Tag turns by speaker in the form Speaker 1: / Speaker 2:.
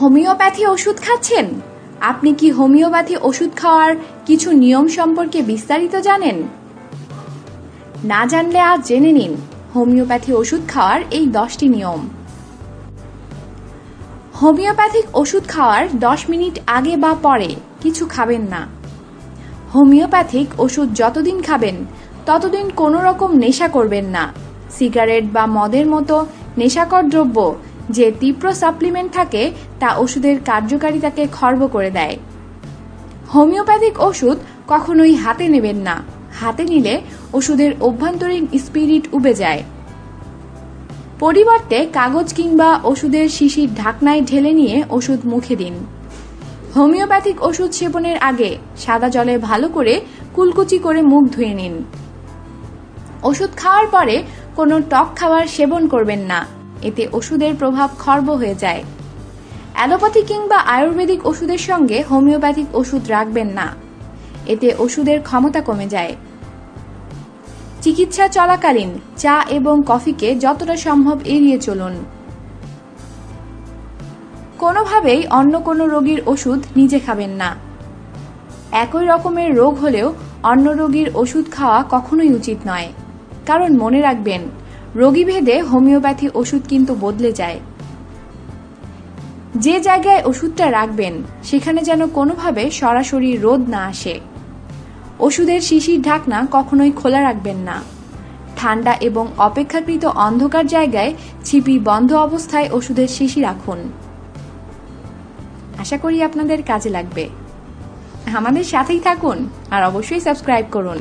Speaker 1: Homeopathy ওষুধ খাচ্ছেন? আপনি কি হোমিওপ্যাথি ওষুধ খাওয়ার কিছু নিয়ম সম্পর্কে বিস্তারিত জানেন? না জানলে আজ জেনে নিন হোমিওপ্যাথি ওষুধ খাওয়ার এই দশটি নিয়ম। হোমিওপ্যাথিক ওষুধ খাওয়ার দশ মিনিট আগে বা পরে কিছু খাবেন না। হোমিওপ্যাথিক ওষুধ যতদিন খাবেন, ততদিন কোনো রকম নেশা করবেন না। সিগারেট বা মদের মতো নেশাকর দ্রব্য যে তীব্র সাপ্লিমেন্ট থাকে, তা ওষুধের কার্যকারিতাকে খর্ব করে দেয়। হোমিওপ্যাথিক ওষুধ কখনোই হাতে নেবেন না। হাতে নিলে ওষুধের অভ্যন্তরীণ স্পিরিট উবে যায়। পরিবর্তে কাগজ কিংবা ওষুধের শিশির ঢাকনায় ঢেলে নিয়ে ওষুধ মুখে দিন। হোমিওপ্যাথিক ওষুধ সেবনের আগে সাদা জলে ভালো করে কুলকুচি করে মুখ ধুয়ে নিন। ওষুধ খাওয়ার পরে কোনো টক খাবার সেবন করবেন না। এতে ওষুধের প্রভাব খর্ব হয়ে যায়। অ্যালোপ্যাথি কিংবা আয়ুর্বেদিক ওষুধের সঙ্গে হোমিওপ্যাথিক ওষুধ রাখবেন না। এতে ওষুধের ক্ষমতা কমে যায়। চিকিৎসা চলাকালীন চা এবং কফিকে যতটা সম্ভব এড়িয়ে চলুন। কোনোভাবেই অন্য কোনো রোগীর ওষুধ নিজে খাবেন না। একই রকমের রোগ হলেও অন্য রোগীর ওষুধ খাওয়া কখনোই উচিত নয়। কারণ মনে রাখবেন রোগীভেদে হোমিওপ্যাথি ওষুধ কিন্তু বদলে যায়। যে জায়গায় ওষুধটা রাখবেন, সেখানে যেন কোনোভাবে সরাসরি রোদ না আসে। ওষুধের শিশির ঢাকনা কখনোই খোলা রাখবেন না। ঠান্ডা এবং অপেক্ষাকৃত অন্ধকার জায়গায় ছিপি বন্ধ অবস্থায় ওষুধের শিশি রাখুন। আশা করি আপনাদের কাজে লাগবে। আমাদের সাথেই থাকুন আর অবশ্যই সাবস্ক্রাইব করুন।